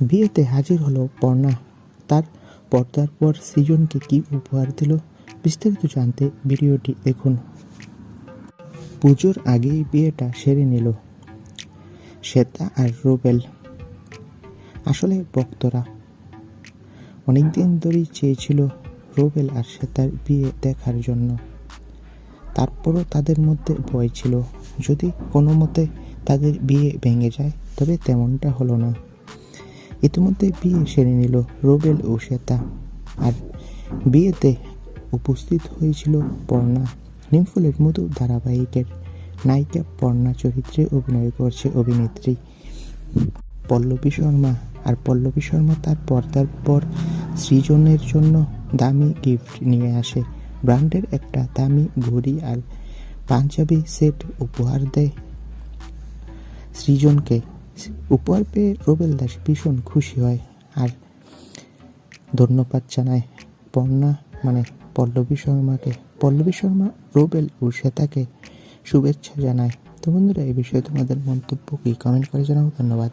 বিয়েতে হাজির হলো পর্ণা। তার পর্দার পর সৃজনকে কি উপহার দিল বিস্তারিত জানতে ভিডিওটি দেখুন। পুজোর আগেই বিয়েটা সেরে নিল শ্বেতা আর রুবেল। আসলে ভক্তরা। অনেকদিন ধরেই চেয়েছিল রুবেল আর শ্বেতার বিয়ে দেখার জন্য। তারপরও তাদের মধ্যে ভয় ছিল। যদি কোনো মতে তাদের বিয়ে ভেঙে যায়, তবে তেমনটা হলো না। ইতিমধ্যে বিয়ে সেরে নিল রুবেল ও শ্বেতা। আর বিয়েতে উপস্থিত হয়েছিল পর্ণা। নিমফুলের মধু ধারাবাহিকের নায়িকা পর্ণা চরিত্রে অভিনয় করছে অভিনেত্রী পল্লবী শর্মা। আর পল্লবী শর্মা তার পর্দার পর সৃজনের জন্য দামি গিফট নিয়ে আসে। ব্র্যান্ডের একটা দামি ঘড়ি আর পাঞ্জাবি সেট উপহার দেয় সৃজনকে। উপহার পেয়ে রুবেল দাস ভীষণ খুশি হয় আর ধন্যবাদ জানায় পর্ণা মানে পল্লবী শর্মাকে। পল্লবী শর্মা, রুবেল ও শ্বেতাকে শুভেচ্ছা জানায়। তো বন্ধুরা, এই বিষয়ে তোমাদের মন্তব্য কি? কমেন্ট করে জানাও। ধন্যবাদ।